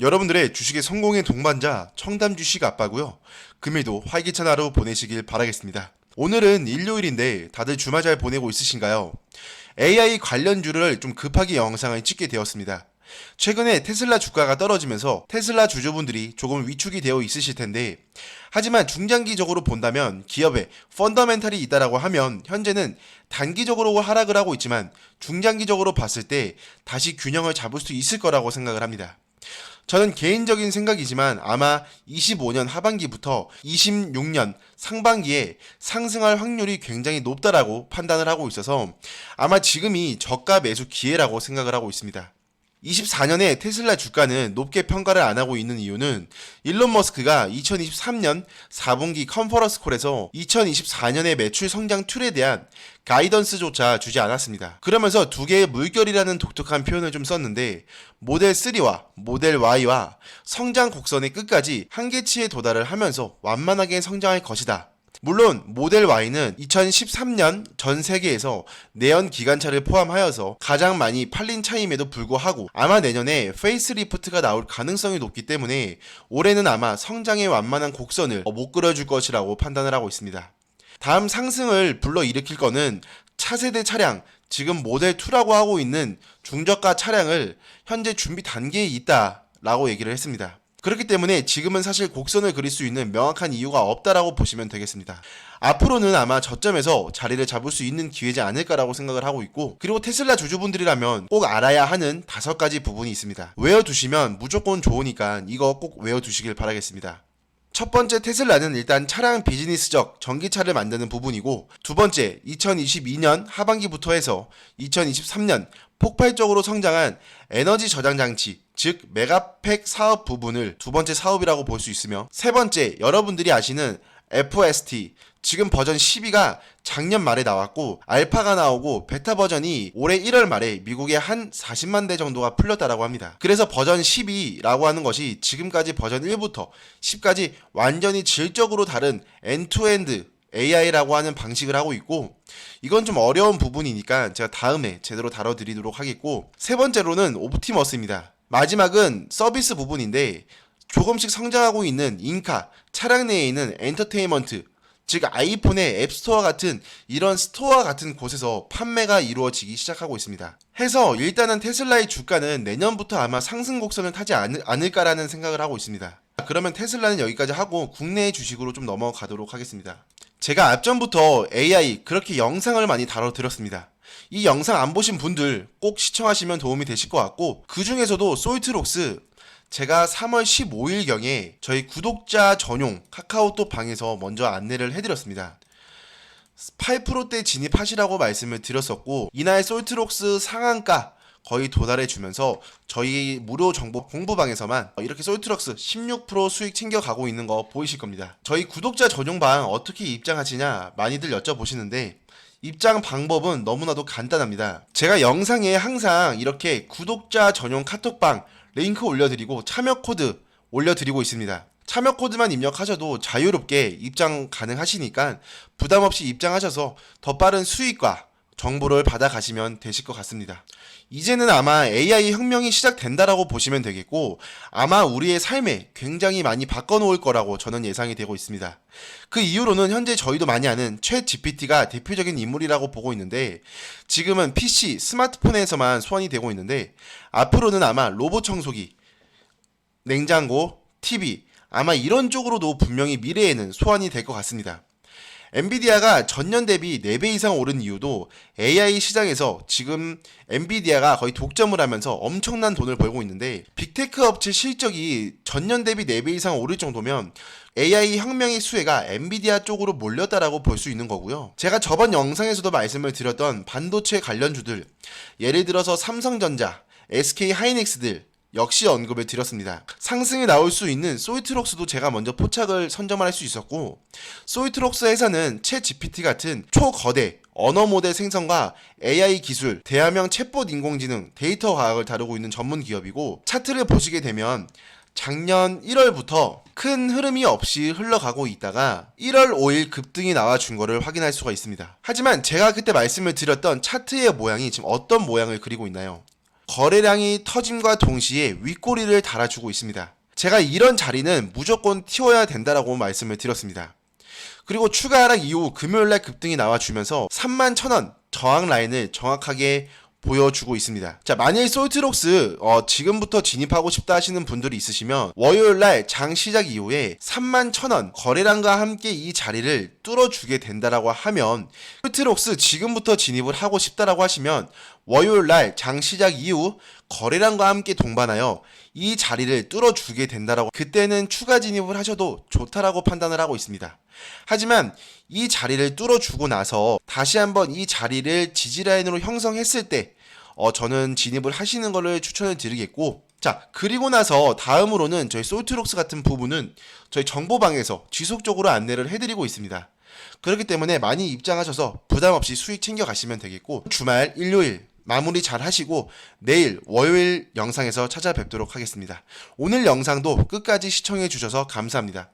여러분들의 주식의 성공의 동반자 청담 주식 아빠고요. 금일도 활기찬 하루 보내시길 바라겠습니다. 오늘은 일요일인데 다들 주말 잘 보내고 있으신가요? AI 관련주를 좀 급하게 영상을 찍게 되었습니다. 최근에 테슬라 주가가 떨어지면서 테슬라 주주분들이 조금 위축이 되어 있으실 텐데 하지만 중장기적으로 본다면 기업에 펀더멘탈이 있다라고 하면 현재는 단기적으로 하락을 하고 있지만 중장기적으로 봤을 때 다시 균형을 잡을 수 있을 거라고 생각을 합니다. 저는 개인적인 생각이지만 아마 25년 하반기부터 26년 상반기에 상승할 확률이 굉장히 높다라고 판단을 하고 있어서 아마 지금이 저가 매수 기회라고 생각을 하고 있습니다. 24년에 테슬라 주가는 높게 평가를 안 하고 있는 이유는 일론 머스크가 2023년 4분기 컨퍼런스 콜에서 2024년의 매출 성장 툴에 대한 가이던스조차 주지 않았습니다. 그러면서 두 개의 물결이라는 독특한 표현을 좀 썼는데 모델 3와 모델 Y와 성장 곡선의 끝까지 한계치에 도달을 하면서 완만하게 성장할 것이다. 물론 모델 Y는 2013년 전 세계에서 내연 기관차를 포함하여서 가장 많이 팔린 차임에도 불구하고 아마 내년에 페이스리프트가 나올 가능성이 높기 때문에 올해는 아마 성장의 완만한 곡선을 못 그려줄 것이라고 판단을 하고 있습니다. 다음 상승을 불러일으킬 거는 차세대 차량, 지금 모델 2라고 하고 있는 중저가 차량을 현재 준비 단계에 있다 라고 얘기를 했습니다. 그렇기 때문에 지금은 사실 곡선을 그릴 수 있는 명확한 이유가 없다라고 보시면 되겠습니다. 앞으로는 아마 저점에서 자리를 잡을 수 있는 기회지 않을까라고 생각을 하고 있고 그리고 테슬라 주주분들이라면 꼭 알아야 하는 다섯 가지 부분이 있습니다. 외워두시면 무조건 좋으니까 이거 꼭 외워두시길 바라겠습니다. 첫 번째 테슬라는 일단 차량 비즈니스적 전기차를 만드는 부분이고 두 번째 2022년 하반기부터 해서 2023년 폭발적으로 성장한 에너지 저장 장치 즉 메가팩 사업 부분을 두 번째 사업이라고 볼 수 있으며 세 번째 여러분들이 아시는 FST 지금 버전 12가 작년 말에 나왔고 알파가 나오고 베타 버전이 올해 1월 말에 미국에 한 40만 대 정도가 풀렸다라고 합니다. 그래서 버전 12라고 하는 것이 지금까지 버전 1부터 10까지 완전히 질적으로 다른 엔투엔드 AI라고 하는 방식을 하고 있고 이건 좀 어려운 부분이니까 제가 다음에 제대로 다뤄드리도록 하겠고 세 번째로는 옵티머스입니다. 마지막은 서비스 부분인데 조금씩 성장하고 있는 인카 차량 내에 있는 엔터테인먼트 즉 아이폰의 앱스토어 같은 이런 스토어 같은 곳에서 판매가 이루어지기 시작하고 있습니다. 해서 일단은 테슬라의 주가는 내년부터 아마 상승 곡선을 타지 않을, 않을까라는 생각을 하고 있습니다. 그러면 테슬라는 여기까지 하고 국내의 주식으로 좀 넘어가도록 하겠습니다. 제가 앞전부터 AI 그렇게 영상을 많이 다뤄드렸습니다. 이 영상 안 보신 분들 꼭 시청하시면 도움이 되실 것 같고 그 중에서도 소이트록스 제가 3월 15일경에 저희 구독자 전용 카카오톡 방에서 먼저 안내를 해드렸습니다. 8%대 진입하시라고 말씀을 드렸었고 이날 솔트록스 상한가 거의 도달해 주면서 저희 무료 정보 공부방에서만 이렇게 솔트럭스 16% 수익 챙겨가고 있는 거 보이실 겁니다. 저희 구독자 전용방 어떻게 입장하시냐 많이들 여쭤보시는데 입장 방법은 너무나도 간단합니다. 제가 영상에 항상 이렇게 구독자 전용 카톡방 링크 올려드리고 참여 코드 올려드리고 있습니다. 참여 코드만 입력하셔도 자유롭게 입장 가능하시니까 부담 없이 입장하셔서 더 빠른 수익과 정보를 받아가시면 되실 것 같습니다. 이제는 아마 AI 혁명이 시작된다라고 보시면 되겠고 아마 우리의 삶에 굉장히 많이 바꿔놓을 거라고 저는 예상이 되고 있습니다. 그 이유로는 현재 저희도 많이 아는 챗 GPT가 대표적인 인물이라고 보고 있는데 지금은 PC, 스마트폰에서만 소환이 되고 있는데 앞으로는 아마 로봇 청소기, 냉장고, TV 아마 이런 쪽으로도 분명히 미래에는 소환이 될 것 같습니다. 엔비디아가 전년 대비 4배 이상 오른 이유도 AI 시장에서 지금 엔비디아가 거의 독점을 하면서 엄청난 돈을 벌고 있는데 빅테크 업체 실적이 전년 대비 4배 이상 오를 정도면 AI 혁명의 수혜가 엔비디아 쪽으로 몰렸다라고 볼 수 있는 거고요. 제가 저번 영상에서도 말씀을 드렸던 반도체 관련주들 예를 들어서 삼성전자, SK 하이닉스들 역시 언급을 드렸습니다. 상승이 나올 수 있는 소이트록스도 제가 먼저 포착을 선점할 수 있었고 소이트록스 회사는 챗 GPT 같은 초거대 언어 모델 생성과 AI 기술, 대화명 챗봇 인공지능, 데이터 과학을 다루고 있는 전문 기업이고 차트를 보시게 되면 작년 1월부터 큰 흐름이 없이 흘러가고 있다가 1월 5일 급등이 나와준 거를 확인할 수가 있습니다. 하지만 제가 그때 말씀을 드렸던 차트의 모양이 지금 어떤 모양을 그리고 있나요? 거래량이 터짐과 동시에 윗꼬리를 달아주고 있습니다. 제가 이런 자리는 무조건 튀어야 된다라고 말씀을 드렸습니다. 그리고 추가 하락 이후 금요일날 급등이 나와주면서 3만 1,000원 저항 라인을 정확하게 보여주고 있습니다. 자, 만일 솔트록스 어, 지금부터 진입하고 싶다 하시는 분들이 있으시면 월요일날 장 시작 이후에 3만 1,000원 거래량과 함께 이 자리를 뚫어주게 된다라고 하면 솔트록스 지금부터 진입을 하고 싶다라고 하시면 월요일 날 장 시작 이후 거래량과 함께 동반하여 이 자리를 뚫어주게 된다라고 그때는 추가 진입을 하셔도 좋다라고 판단을 하고 있습니다. 하지만 이 자리를 뚫어주고 나서 다시 한번 이 자리를 지지라인으로 형성했을 때 어, 저는 진입을 하시는 것을 추천을 드리겠고 자 그리고 나서 다음으로는 저희 솔트록스 같은 부분은 저희 정보방에서 지속적으로 안내를 해드리고 있습니다. 그렇기 때문에 많이 입장하셔서 부담 없이 수익 챙겨 가시면 되겠고 주말 일요일 마무리 잘 하시고 내일 월요일 영상에서 찾아뵙도록 하겠습니다. 오늘 영상도 끝까지 시청해 주셔서 감사합니다.